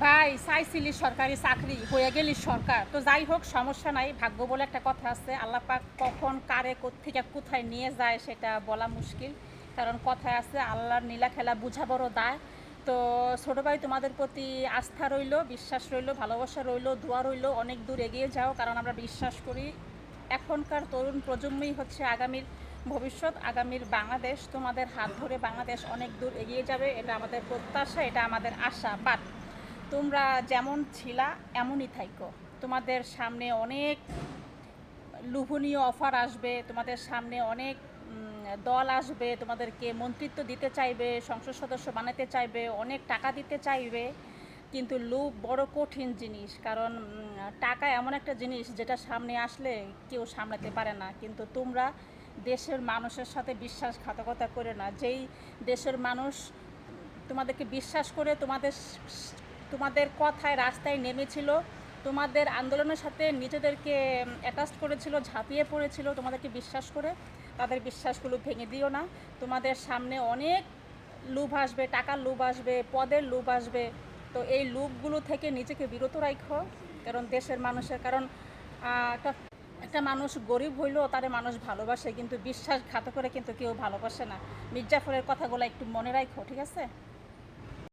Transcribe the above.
ভাই, চাইছিলি সরকারি চাকরি, হয়ে গেলি সরকার। তো যাই হোক, সমস্যা নাই, ভাগ্য বলে একটা কথা আছে। আল্লাহ পাক কখন, কারে থেকে কোথায় নিয়ে যায় সেটা বলা মুশকিল। কারণ কথায় আছে, আল্লাহর নীলা খেলা বুঝা বড় দায়। তো ছোটো ভাই, তোমাদের প্রতি আস্থা রইল, বিশ্বাস রইল, ভালোবাসা রইল, দোয়া রইল, অনেক দূর এগিয়ে যাও। কারণ আমরা বিশ্বাস করি, এখনকার তরুণ প্রজন্মই হচ্ছে আগামীর ভবিষ্যৎ, আগামীর বাংলাদেশ। তোমাদের হাত ধরে বাংলাদেশ অনেক দূর এগিয়ে যাবে, এটা আমাদের প্রত্যাশা, এটা আমাদের আশা। বাট তোমরা যেমন ছিলা, এমনই থাইকো। তোমাদের সামনে অনেক লোভনীয় অফার আসবে, তোমাদের সামনে অনেক দল আসবে, তোমাদেরকে মন্ত্রিত্ব দিতে চাইবে, সংসদ সদস্য বানাতে চাইবে, অনেক টাকা দিতে চাইবে। কিন্তু লোভ বড় কঠিন জিনিস, কারণ টাকা এমন একটা জিনিস যেটা সামনে আসলে কেউ সামলাতে পারে না। কিন্তু তোমরা দেশের মানুষের সাথে বিশ্বাসঘাতকতা করে না। যেই দেশের মানুষ তোমাদেরকে বিশ্বাস করে তোমাদের তোমাদের কথায় রাস্তায় নেমেছিল, তোমাদের আন্দোলনের সাথে নিজেদেরকে অ্যাটাচ করেছিল, ঝাঁপিয়ে পড়েছিল, তোমাদেরকে বিশ্বাস করে। তাদের বিশ্বাসগুলো ভেঙে দিও না। তোমাদের সামনে অনেক লোভ আসবে, টাকার লোভ আসবে, পদের লোভ আসবে। তো এই লোভগুলো থেকে নিজেকে বিরত রাখো, কারণ দেশের মানুষের, কারণ একটা একটা মানুষ গরিব হইলেও তারে মানুষ ভালোবাসে, কিন্তু বিশ্বাসঘাত করে কিন্তু কেউ ভালোবাসে না। মির্জাফরের কথাগুলো একটু মনে রাখো, ঠিক আছে?